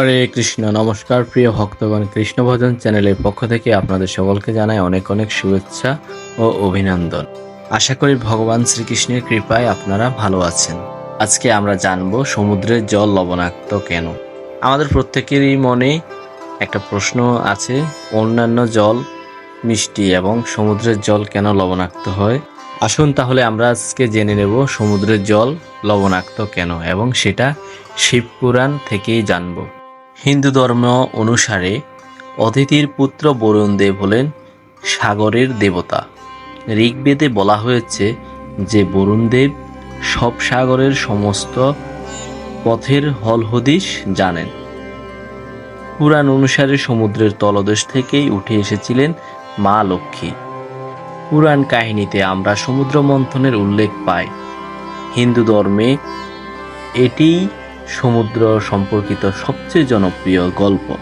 হরে কৃষ্ণ। নমস্কার, প্রিয় ভক্তগণ কৃষ্ণ ভজন চ্যানেলের পক্ষ থেকে আপনাদের সকলকে জানাই অনেক অনেক শুভেচ্ছা ও অভিনন্দন। আশা করি ভগবান শ্রীকৃষ্ণের কৃপায় আপনারা ভালো আছেন। আজকে আমরা জানব সমুদ্রের জল লবণাক্ত কেন? আমাদের প্রত্যেকেরই মনে একটা প্রশ্ন আছে, অন্যান্য জল মিষ্টি এবং সমুদ্রের জল কেন লবণাক্ত হয়? আসুন তাহলে আমরা আজকে জেনে নেব সমুদ্রের জল লবণাক্ত কেন এবং সেটা শিবপুরাণ থেকেই জানব। হিন্দু ধর্ম অনুসারে অতিথির পুত্র বরুণ দেব হলেন সাগরের দেবতা। ঋগ্বেদে বলা হয়েছে যে বরুণ দেব সব সাগরের সমস্ত পথের হলহদিশ জানেন। পুরাণ অনুসারে সমুদ্রের তলদেশ থেকেই উঠে এসেছিলেন মা লক্ষ্মী। পুরাণ কাহিনীতে আমরা সমুদ্র মন্থনের উল্লেখ পাই। হিন্দু ধর্মে এটি সমুদ্র সম্পর্কিত সবচেয়ে জনপ্রিয় গল্প।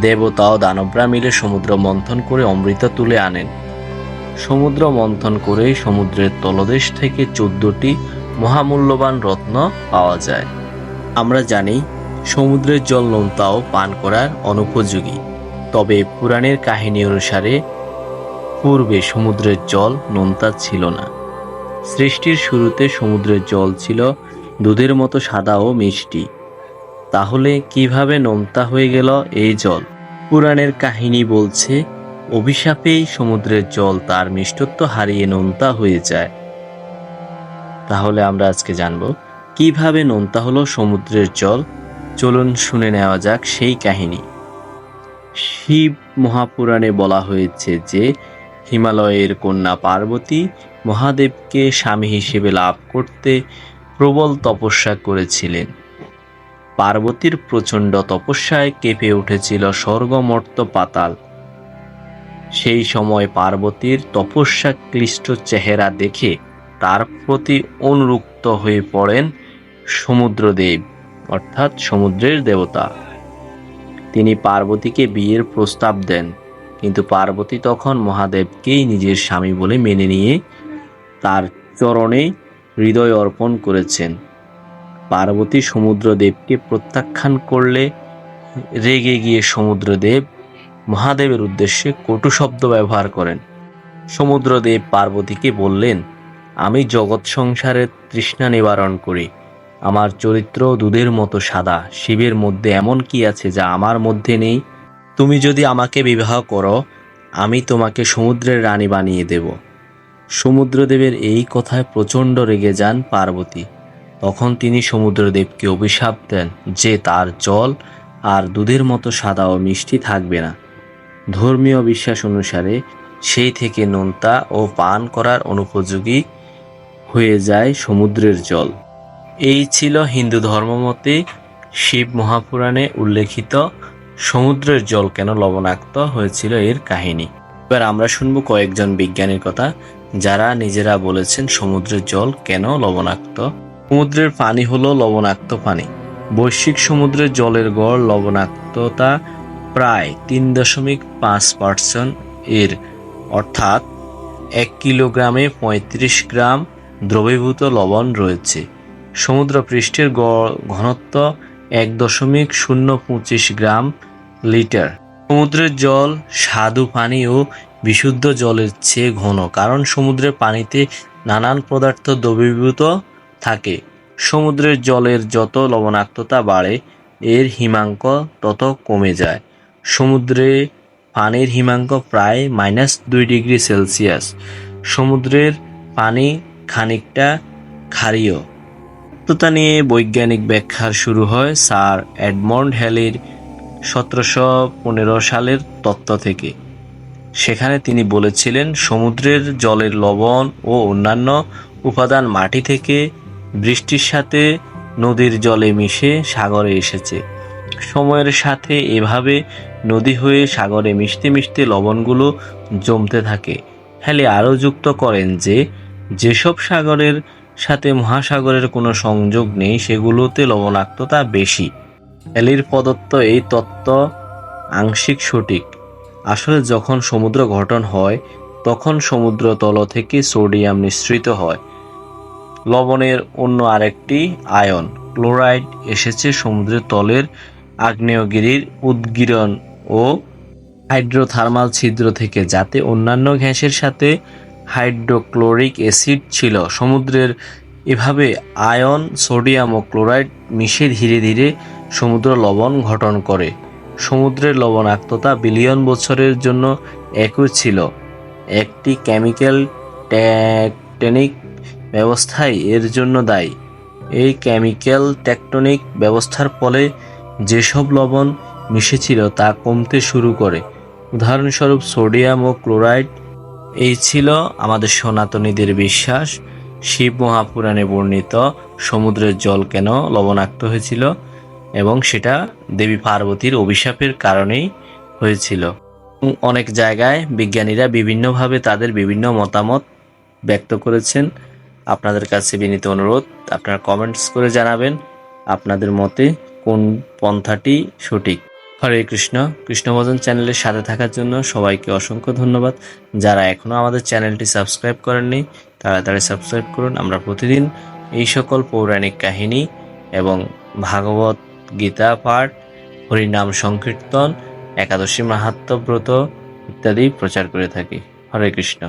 দেবতা ও দানবরা মিলে সমুদ্র মন্থন করে অমৃত তুলে আনেন। সমুদ্র মন্থন করে সমুদ্রের তলদেশ থেকে চোদ্দটি মহামূল্যবান রত্ন পাওয়া যায়। আমরা জানি, সমুদ্রের জল নোনতাও পান করার অনুপযোগী। তবে পুরাণের কাহিনী অনুসারে পূর্বে সমুদ্রের জল নোনতা ছিল না। সৃষ্টির শুরুতে সমুদ্রের জল ছিল দুধের মতো সাদা ও মিষ্টি। তাহলে কীভাবে নোনতা হয়ে গেল এই জল? পুরাণের কাহিনী বলছে, অভিশাপেই সমুদ্রের জল তার মিষ্টত্ব হারিয়ে নোনতা হয়ে যায়। তাহলে আমরা আজকে জানব, কীভাবে নোনতা হলো সমুদ্রের জল? চলুন শুনে নেওয়া যাক সেই কাহিনী। শিব মহাপুরাণে বলা হয়েছে যে, হিমালয়ের কন্যা পার্বতী মহাদেবকে স্বামী হিসেবে লাভ করতে প্রবল তপস্যা করেছিলেন। পার্বতীর প্রচণ্ড তপস্যায় কেঁপে উঠেছিল স্বর্গমর্ত পাতাল। সেই সময় পার্বতীর তপস্যা ক্লিষ্ট চেহারা দেখে তার প্রতি অনুরুক্ত হয়ে পড়েন সমুদ্রদেব, অর্থাৎ সমুদ্রের দেবতা। তিনি পার্বতীকে বিয়ের প্রস্তাব দেন, কিন্তু পার্বতী তখন মহাদেবকেই নিজের স্বামী বলে মেনে নিয়ে তার চরণে হৃদয় অর্পণ করেছেন। পার্বতী সমুদ্রদেবকে প্রত্যাখ্যান করলে রেগে গিয়ে সমুদ্রদেব মহাদেবের উদ্দেশ্যে কটু শব্দ ব্যবহার করেন। সমুদ্রদেব পার্বতীকে বললেন, আমি জগৎ সংসারের তৃষ্ণা নিবারণ করি। আমার চরিত্র দুধের মতো সাদা, শিবের মধ্যে এমন কি আছে যা আমার মধ্যে নেই? তুমি যদি আমাকে বিবাহ করো, আমি তোমাকে সমুদ্রের রানী বানিয়ে দেব। সমুদ্রদেবের এই কথায় প্রচণ্ড রেগে যান পার্বতী। তখন তিনি সমুদ্রদেবকে অভিশাপ দেন যে তার জল আর দুধের মতো সাদা ও মিষ্টি থাকবে না। ধর্মীয় বিশ্বাস অনুসারে সেই থেকে নোনতা ও পান করার অনুপযোগী হয়ে যায় সমুদ্রের জল। এই ছিল হিন্দু ধর্মমতে শিব মহাপুরাণে উল্লেখিত সমুদ্রের জল কেন লবণাক্ত হয়েছিল এর কাহিনী। এবার আমরা শুনব কয়েকজন বিজ্ঞানীর কথা। যারা নিজেরা বলেছেন সমুদ্রের জল কেন লবণাক্ত? সমুদ্রের পানি হলো লবণাক্ত পানি। বৈশ্বিক সমুদ্রের জলের গড় লবণাক্ততা প্রায় তিন দশমিক পাঁচ পার্সেন্ট এর। অর্থাৎ এক কিলোগ্রামে পঁয়ত্রিশ গ্রাম দ্রবীভূত লবণ রয়েছে। সমুদ্র পৃষ্ঠের গড় ঘনত্ব এক দশমিক শূন্য পঁচিশ গ্রাম লিটার। সমুদ্রের জল, স্বাদু পানি ও বিশুদ্ধ জলের চেয়ে ঘন, কারণ সমুদ্রের পানিতে নানান পদার্থ দ্রবীভূত থাকে। সমুদ্রের জলের যত লবণাক্ততা বাড়ে, এর হিমাঙ্ক তত কমে যায়। সমুদ্রে পানির হিমাঙ্ক প্রায় মাইনাস দুই ডিগ্রি সেলসিয়াস। সমুদ্রের পানি খানিকটা ক্ষারীয়। তত্ত্বতা নিয়ে বৈজ্ঞানিক ব্যাখ্যা শুরু হয় স্যার এডমন্ড হ্যালির সতেরোশো পনেরো সালের তত্ত্ব থেকে। সেখানে তিনি বলেছিলেন, সমুদ্রের জলের লবণ ও অন্যান্য উপাদান মাটি থেকে বৃষ্টির সাথে নদীর জলে মিশে সাগরে এসেছে। সময়ের সাথে এভাবে নদী হয়ে সাগরে মিশতে মিশতে লবণগুলো জমতে থাকে। হ্যালি আরও যুক্ত করেন যে, যেসব সাগরের সাথে মহাসাগরের কোনো সংযোগ নেই, সেগুলোতে লবণাক্ততা বেশি। হ্যালির প্রদত্ত এই তত্ত্ব আংশিক সঠিক। আসলে যখন সমুদ্র গঠন হয়, তখন সমুদ্র তল থেকে সোডিয়াম নিঃসৃত হয়। লবণের অন্য আরেকটি আয়ন, ক্লোরাইড, এসেছে সমুদ্রের তলের আগ্নেয়গিরির উদ্গীরণ ও হাইড্রোথার্মাল ছিদ্র থেকে, যাতে অন্যান্য গ্যাসের সাথে হাইড্রোক্লোরিক অ্যাসিড ছিল। সমুদ্রের এভাবে আয়ন, সোডিয়াম ও ক্লোরাইড মিশে ধীরে ধীরে সমুদ্র লবণ গঠন করে। সমুদ্রের লবণাক্ততা বিলিয়ন বছরের জন্য একই ছিল। একটি কেমিক্যাল টেকটনিক ব্যবস্থাই এর জন্য দায়ী। এই কেমিক্যাল টেকটনিক ব্যবস্থার ফলে যেসব লবণ মিশেছিল তা কমতে শুরু করে। উদাহরণস্বরূপ সোডিয়াম ও ক্লোরাইড। এই ছিল আমাদের সনাতনীদের বিশ্বাস। শিব মহাপুরাণে বর্ণিত সমুদ্রের জল কেন লবণাক্ত হয়েছিল? এবং সেটা দেবী পার্বতীর অভিশাপের কারণেই হয়েছিল। অনেক জায়গায় বিজ্ঞানীরা বিভিন্নভাবে তাদের বিভিন্ন মতামত ব্যক্ত করেছেন। আপনাদের কাছে বিনীত অনুরোধ, আপনারা কমেন্টস করে জানাবেন আপনাদের মতে কোন পন্থাটি সঠিক। হরে কৃষ্ণ, কৃষ্ণভজন চ্যানেলের সাথে থাকার জন্য সবাইকে অসংখ্য ধন্যবাদ। যারা এখনও আমাদের চ্যানেলটি সাবস্ক্রাইব করেননি তাড়াতাড়ি সাবস্ক্রাইব করুন। আমরা প্রতিদিন এই সকল পৌরাণিক কাহিনী এবং ভাগবত গীতা পাঠ হরিনাম সংকীর্তন একাদশী মাহাত্ম্য ব্রত ইত্যাদি প্রচার করে থাকি। হরে কৃষ্ণ।